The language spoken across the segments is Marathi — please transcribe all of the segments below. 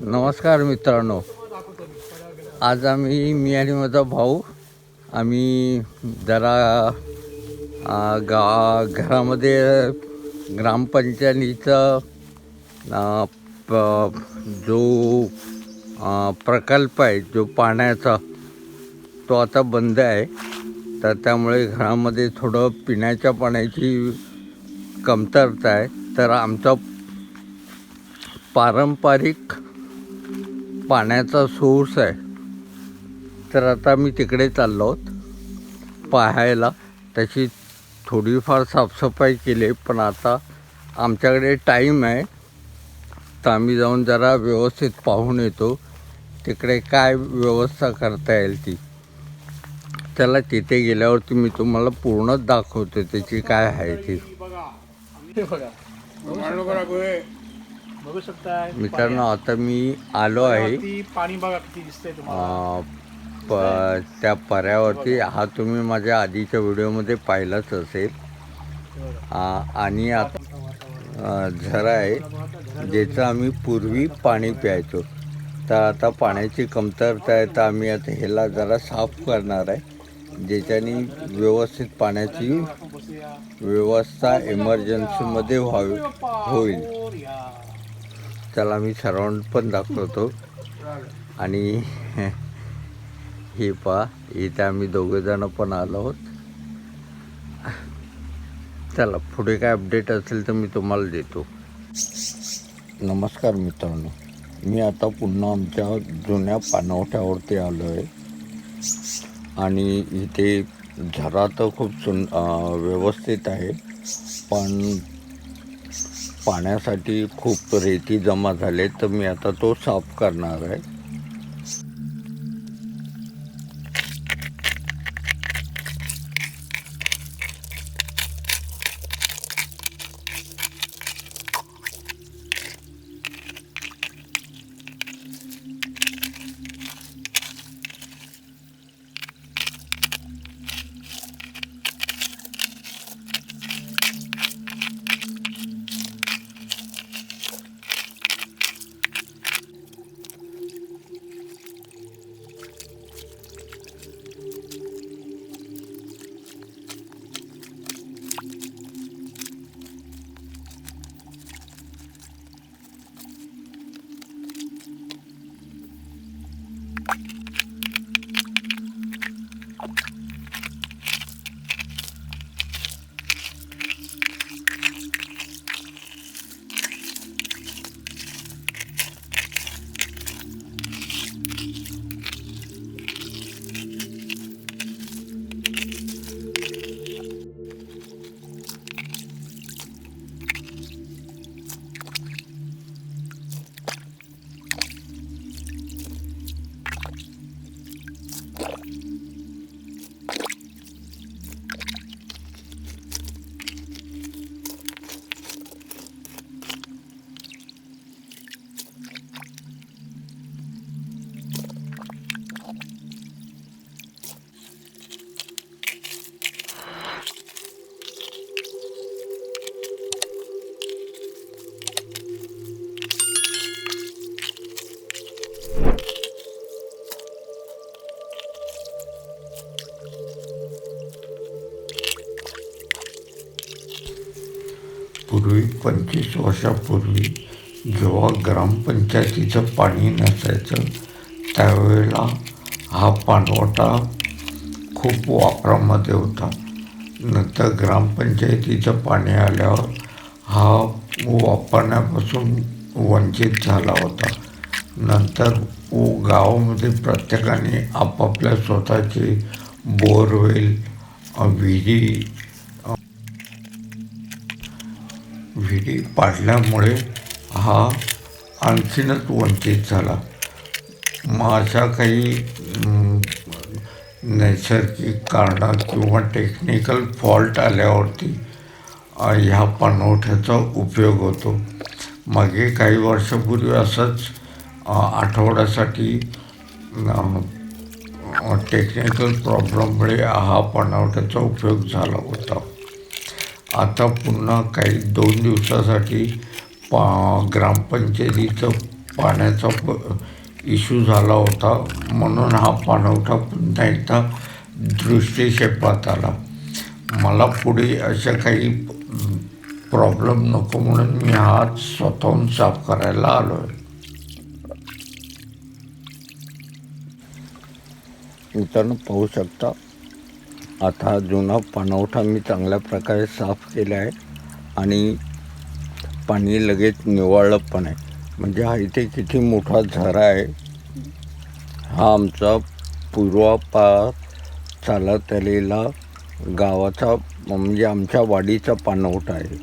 नमस्कार मित्रांनो. आज आम्ही मी आणि माझा भाऊ आम्ही जरा गा घरामध्ये ग्रामपंचायतीचा प- जो प्रकल्प आहे जो पाण्याचा तो आता बंद आहे. तर त्यामुळे घरामध्ये थोडं पिण्याच्या पाण्याची कमतरता आहे. तर आमचा पारंपरिक पाण्याचा सोर्स आहे. तर आता मी तिकडे चाललो आहोत पाहायला. त्याची थोडीफार साफसफाई केली पण आता आमच्याकडे टाईम आहे. तर आम्ही जाऊन जरा व्यवस्थित पाहून येतो तिकडे काय व्यवस्था करता येईल ती. त्याला तिथे गेल्यावरती मी तुम्हाला पूर्ण दाखवतो त्याची काय आहे ती. बघू शकता मित्रांनो आता मी आलो आहे. ती पाणी बघा किती दिसतंय तुम्हाला. अ, प त्या पर्यावरती. हा तुम्ही माझ्या आधीच्या व्हिडिओमध्ये पाहिलाच असेल. आ, आणि आता झरा आहे ज्याचं आम्ही पूर्वी पाणी प्यायचो. तर आता पाण्याची कमतरता आहे तर आम्ही आता ह्याला जरा साफ करणार आहे. ज्याच्याने व्यवस्थित पाण्याची व्यवस्था इमर्जन्सीमध्ये व्हावी होईल. त्याला मी सराउंड पण दाखवतो. आणि हे पहा इथे आम्ही दोघंजणं पण आलो आहोत. चला पुढे काय अपडेट असेल तर मी तुम्हाला देतो. नमस्कार मित्रांनो. मी आता पुन्हा आमच्या जुन्या पाणवठ्यावरती आलो आहे आणि इथे झरा तर खूप सुन व्यवस्थित आहे. पण पाण्यासाठी खूप रेती जमा झाले तर मी आता तो साफ करणार आहे. पंचवीस वर्षापूर्वी जेव्हा ग्रामपंचायतीचं पाणी नसायचं त्यावेळेला हा पाणवठा खूप वापरामध्ये होता. नंतर ग्रामपंचायतीचं पाणी आल्यावर हा वापरण्यापासून वंचित झाला होता. नंतर उ- गावामध्ये प्रत्येकाने आपापल्या स्वतःचे बोरवेल विहिरी व्हिडी पाडल्यामुळे हा आणखीनच वंचित झाला. माझ्या काही नैसर्गिक कारणात किंवा टेक्निकल फॉल्ट आल्यावरती ह्या पाणवठ्याचा उपयोग होतो. मागे काही वर्षापूर्वी असंच आठवड्यासाठी टेक्निकल प्रॉब्लेममुळे हा पाणवठ्याचा उपयोग झाला होता. आता पुन्हा काही दोन दिवसासाठी पा ग्रामपंचायतीचं पाण्याचा प इश्यू झाला होता. म्हणून हा पाणवठा पुन्हा एकदा दृष्टीक्षेपात आला. मला पुढे अशा काही प्रॉब्लेम नको म्हणून मी हात स्वतःहून साफ करायला आलो आहे मित्रांनो पाहू शकता आता हा जुना पाणवठा मी चांगल्या प्रकारे साफ केला आहे आणि पाणी लगेच निवाळलं पण आहे. म्हणजे हा इथे किती मोठा झरा आहे. हा आमचा पूर्वापार चालत आलेला गावाचा म्हणजे आमच्या वाडीचा पाणवठा आहे.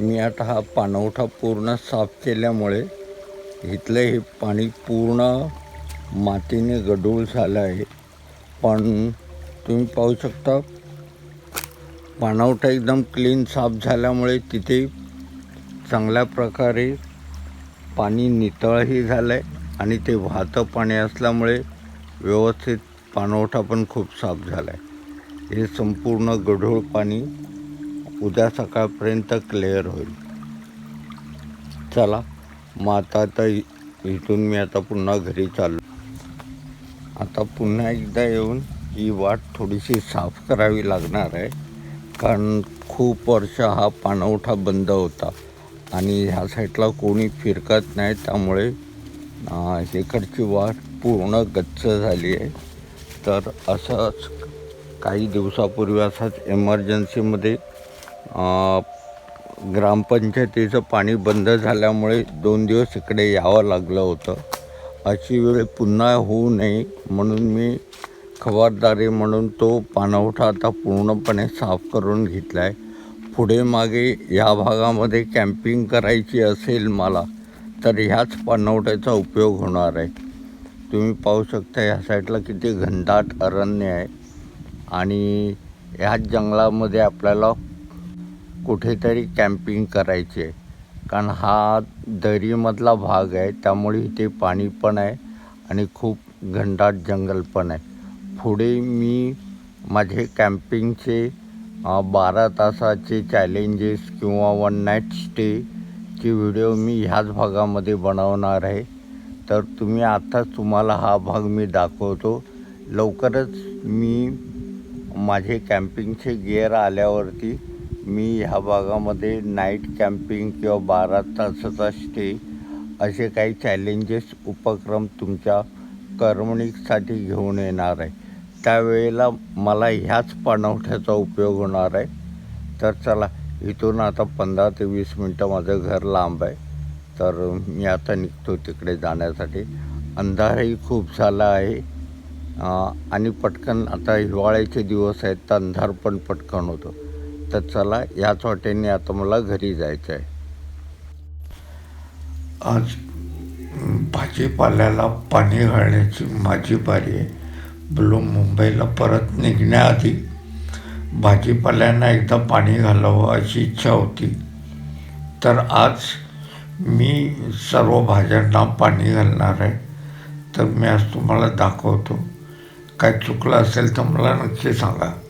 मी आता हा पाणवठा पूर्ण साफ केल्यामुळे इथलं हे पाणी पूर्ण मातीने गडूळ झालं आहे. पण तुम्ही पाहू शकता पाणवठा एकदम क्लीन साफ झाल्यामुळे तिथे चांगल्या प्रकारे पाणी नितळही झालं आहे आणि ते वाहतं पाणी असल्यामुळे व्यवस्थित पाणवठा पण खूप साफ झाला आहे हे संपूर्ण गढूळ पाणी उद्या सकाळपर्यंत क्लिअर होईल. चला मग आता आता इथून मी आता पुन्हा घरी चाललो. आता पुन्हा एकदा येऊन ही वाट थोडीशी साफ करावी लागणार आहे. कारण खूप वर्ष हा पाणवठा बंद होता. आणि ह्या साईडला कोणी फिरकत नाही. त्यामुळे इकडची वाट पूर्ण गच्च झाली आहे. तर असंच काही दिवसापूर्वी असाच एमर्जन्सीमध्ये ग्रामपंचायतीचं पाणी बंद झाल्यामुळे दोन दिवस इकडे यावं लागलं होतं. अशी वेळ पुन्हा होऊ नये म्हणून मी खबरदारी म्हणून तो पाणवठा आता पूर्णपणे साफ करून घेतला आहे पुढे मागे या भागामध्ये कॅम्पिंग करायची असेल मला तर ह्याच पाणवठ्याचा उपयोग होणार आहे. तुम्ही पाहू शकता ह्या साईडला किती घनदाट अरण्य आहे. आणि ह्याच जंगलामध्ये आपल्याला कुठेतरी कॅम्पिंग करायची आहे. कारण हा दरीमधला भाग आहे त्यामुळे इथे पाणी पण आहे आणि खूप घनदाट जंगल पण आहे. पुढे मी माझे कॅम्पिंगचे बारा तासाचे चॅलेंजेस किंवा वन नाईट स्टेचे व्हिडिओ मी ह्याच भागामध्ये बनवणार आहे. तर तुम्ही आत्ताच तुम्हाला हा भाग मी दाखवतो. लवकरच मी माझे कॅम्पिंगचे गिअर आल्यावरती मी ह्या भागामध्ये नाईट कॅम्पिंग किंवा बारा तासाचा स्टे असे काही चॅलेंजेस उपक्रम तुमच्या करमणुकीसाठी घेऊन येणार आहे. त्यावेळेला मला ह्याच पाणवठ्याचा उपयोग होणार आहे. तर चला इथून आता पंधरा ते वीस मिनटं माझं घर लांब आहे. तर मी आता निघतो तिकडे जाण्यासाठी. अंधारही खूप झाला आहे. आणि पटकन आता हिवाळ्याचे दिवस आहेत तर अंधार पण पटकन होतो. तर चला याच वाटेने आता मला घरी जायचं आहे. आज भाजीपाल्याला पाणी घालण्याची माझी बारी आहे. बोलू मुंबईला परत निघण्याआधी भाजीपाल्यांना एकदा पाणी घालावं अशी इच्छा होती. तर आज मी सर्व भाज्यांना पाणी घालणार आहे. तर मी आज तुम्हाला दाखवतो. काय चुकलं असेल तर मला नक्की सांगा.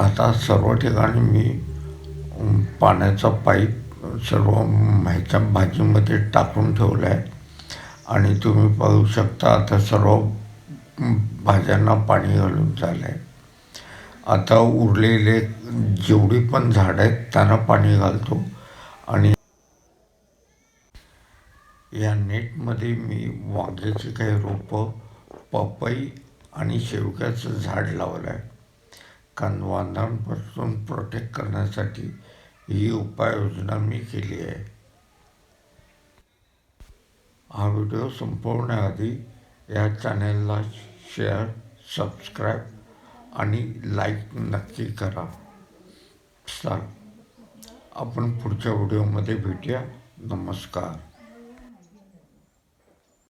आता सर्व ठिकाणी मी पाण्याचा पाईप सर्व ह्याच्या भाजीमध्ये टाकून ठेवलं आहे आणि तुम्ही पाहू शकता आता सर्व भाज्यांना पाणी घालून झालं आहे आता उरलेले जेवढी पण झाडं आहेत त्यांना पाणी घालतो. आणि या नेटमध्ये मी वांग्याची काही रोपं पपई आणि शेवग्याचं झाड लावलं आहे कारण वांधांपासून प्रोटेक्ट करण्यासाठी ही उपाययोजना मी केली आहे. हा व्हिडिओ संपवण्याआधी या चॅनेलला शेअर सबस्क्राईब आणि लाईक नक्की करा. चाल आपण पुढच्या व्हिडिओमध्ये भेटूया. नमस्कार.